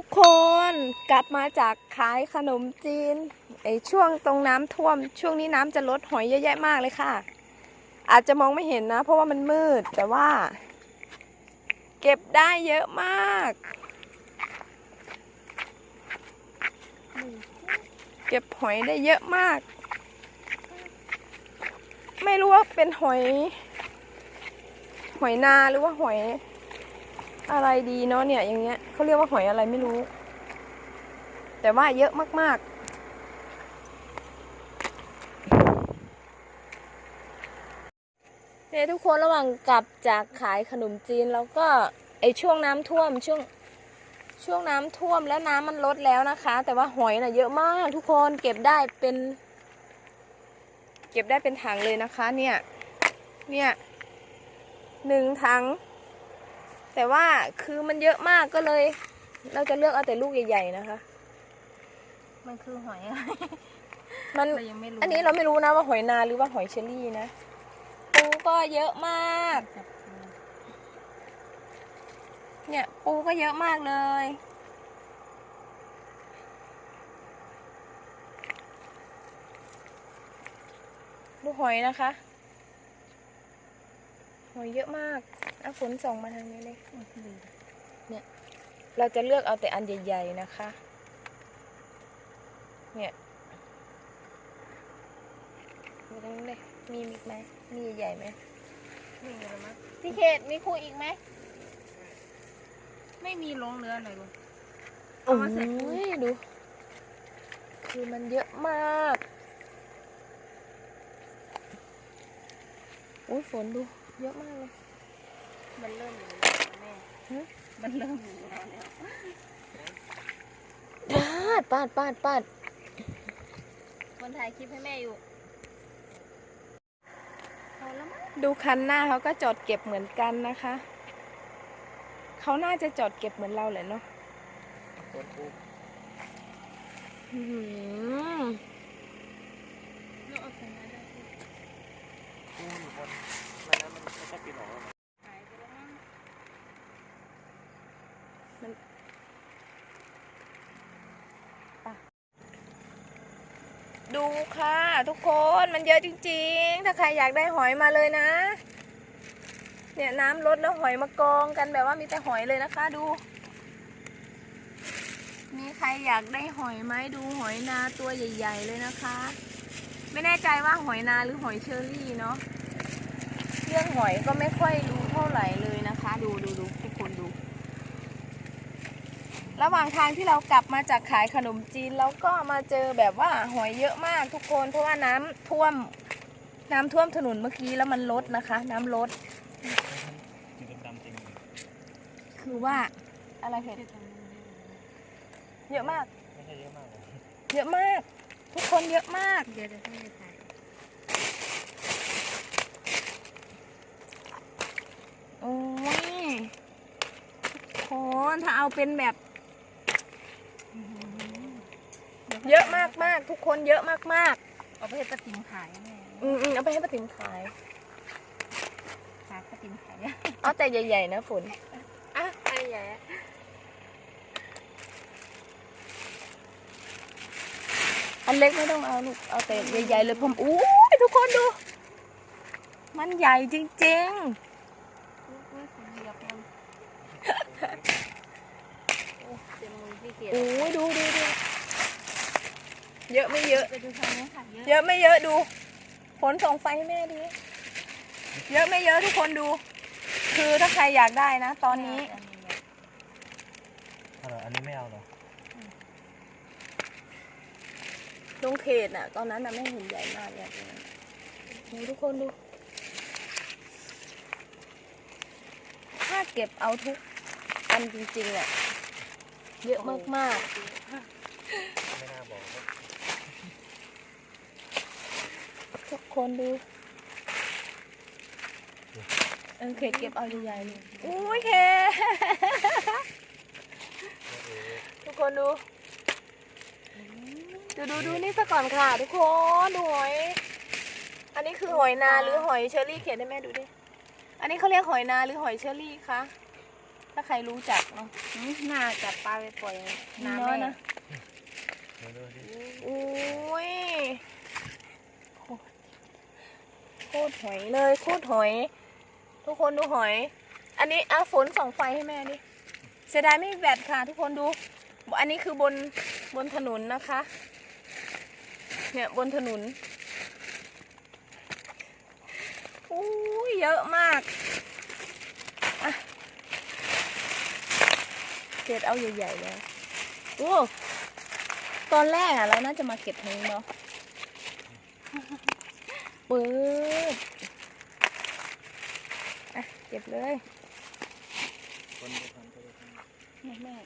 ทุกคนกลับมาจากขายขนมจีนไอช่วงตรงน้ำท่วม ช่วงนี้น้ำจะลดหอยเยอะแยะมากเลยค่ะ อาจจะมองไม่เห็นนะ เพราะว่ามันมืดแต่ว่า เก็บได้เยอะมาก เก็บหอยได้เยอะมาก ไม่รู้ว่าเป็นหอย หอยนาหรือว่าหอย อะไรดีเนาะเนี่ยอย่างเงี้ยเขาเรียกว่าหอยอะไรไม่รู้ แต่ว่าเยอะมากๆเนี่ยทุกคนระหว่างกลับจากขายขนมจีนแล้วก็ไอช่วงน้ำท่วมช่วงช่วงน้ำท่วมแล้วน้ำมันลดแล้วนะคะ แต่ว่าหอยน่ะเยอะมากทุกคนเก็บได้เป็น เก็บได้เป็นถังเลยนะคะ เนี่ย เนี่ยหนึ่งถัง แต่ว่าคือมันเยอะมากก็เลย เราจะเลือกเอาแต่ลูกใหญ่ๆนะคะ มันคือหอยอะไรมันเรายังไม่รู้อันนี้เราไม่รู้นะว่าหอยนาหรือว่าหอยเชอรี่นะปูก็เยอะมาก จับปูเนี่ยปูก็เยอะมากเลย ดูหอยนะคะ หอยเยอะมาก เอาฝนส่องมาทางนี้เลยอื้อหือเราจะเลือกเอาแต่อันใหญ่ๆนะคะ เนี่ยมีตรงนี้เลยมีอีกไหมมีใหญ่ๆไหมนี่ไงละมั้งพี่เขตมีครูอีกไหมไม่มีลงเรือหน่อยลูกโอ้เอามาใส่ปูยดู คือมันเยอะมากอุ้ยฝนดู เยอะมากเลย มันเริ่มอยู่แล้วแม่ฮะมันเริ่มอยู่แล้วเนี่ยปาดปาดปาดปาดคนถ่ายคลิปให้แม่อยู่พอแล้วมั้งดูคันหน้าเขาก็จอดเก็บเหมือนกันนะคะ เขาน่าจะจอดเก็บเหมือนเราแหละเนาะอื้อหือ ลูกเอาไปมาได้สิ ปูอยู่บนไม่นั้นมันมันก็ปีนออกแล้ว หายไปแล้วมั้ง ดูค่ะ ทุกคนมันเยอะจริง ๆ ถ้าใครอยากได้หอยมาเลยนะ เนี่ยน้ำลดแล้วหอยมากองกันแบบว่ามีแต่หอยเลยนะคะดู มีใครอยากได้หอยไหมดูหอยนาตัวใหญ่ ๆ เลยนะคะ ไม่แน่ใจว่าหอยนาหรือหอยเชอรี่เนาะเรื่องหอยก็ไม่ค่อยรู้เท่าไหร่เลยนะคะ ดูดูดูทุกคนดู ระหว่างทางที่เรากลับมาจากขายขนมจีนเราก็มาเจอแบบว่าหอยเยอะมากทุกคน เพราะว่าน้ำท่วม น้ำท่วมถนนเมื่อกี้แล้วมันลดนะคะ น้ำลด คือว่าอะไรเห็นเยอะมาก ไม่ใช่เยอะมาก เยอะมาก ทุกคนเยอะมากเดี๋ยวจะให้ถ่ายโอ้ยทุกคนถ้าเอาเป็นแบบ เยอะมากมากๆทุกคนเยอะมากมากเอาไปให้ป้าติ๋มขายแม่ๆอืมอืมเอาไปให้ป้าติ๋มขายขายป้าติ๋มขายเอาแต่ใหญ่ๆนะฝนอะไอ้ใหญ่อะอันเล็กไม่ต้องเอาลูกเอาแต่ใหญ่ๆเลยผมอู้ยทุกคนดู มันใหญ่จริงอุ๊ยผมเหยียบมันโอ้เต็มมือพี่เกียๆรติอู้ยดูดูดู เยอะไม่เยอะ ไปดูทางนี้ค่ะ เยอะเยอะไม่เยอะดู ฝนส่องไฟให้แม่ดูเยอะไม่เยอะทุกคนดู คือถ้าใครอยากได้นะ ตอนนี้เอาเหรออันนี้ไม่เอาเหรอลงเขตน่ะ ตอนนั้นน่ะไม่เห็นใหญ่มากเนี่ยดูทุกคนดู ถ้าเก็บเอาทุกอันจริงๆอะ เยอะมากไม่น่าบอกครับๆ ทุกคนดูเออเขตเก็บเอาใหญ่ๆเลยอุ้ยเขตทุกคนดู ดูดูดูนี่ซะก่อนค่ะ ทุกคนดูหอย อันนี้คือหอยนาหรือหอยเชอรี่เขียนให้แม่ดูดิ อันนี้เขาเรียกหอยนาหรือหอยเชอรี่คะ ถ้าใครรู้จักเนาะหืมน่าจับปลาไปปล่อยน้น้ำอยแม่นะเดี๋ยวดูสิโอ้ยโคตรหอยเลยโคตรหอย ทุกคนดูหอย อันนี้เอาฝนส่องไฟให้แม่ดิเสียดายไม่มีแบตค่ะทุกคนดู อันนี้คือบนบนถนนนะคะ เนี่ยบนถนนอู้ยเยอะมากเก็บเอาใหญ่ๆเลยโอ้ตอนแรกอะเราน่าจะมาเก็บทางนี้เนาะ เปิดอะเก็บเลยคนไปทำก็ไปทำแม่แม่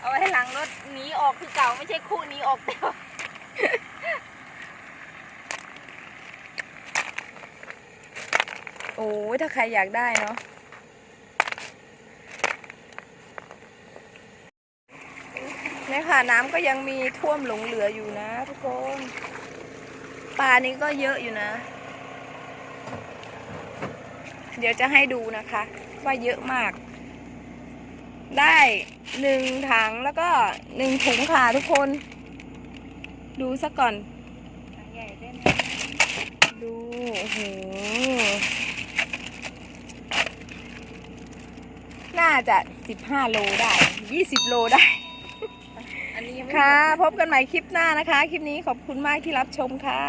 เอาไว้ให้หลังรถหนีออกคือเก่าไม่ใช่คู่หนีออกแต่ว่า โอ้ยถ้าใครอยากได้เนาะเนี่ยค่ะน้ำก็ยังมีท่วมหลงเหลืออยู่นะทุกคนปลานี้ก็เยอะอยู่นะ เดี๋ยวจะให้ดูนะคะ ว่าเยอะมาก ได้หนึ่งถังแล้วก็หนึ่งถุงค่ะทุกคน ดูซะก่อนถังใหญ่ได้ไหมดู โอ้โห น่าจะสิบห้าโลได้ยี่สิบโลได้ อันนี้ยังไม่ค่ะ พบกันใหม่คลิปหน้านะคะ คลิปนี้ขอบคุณมากที่รับชมค่ะ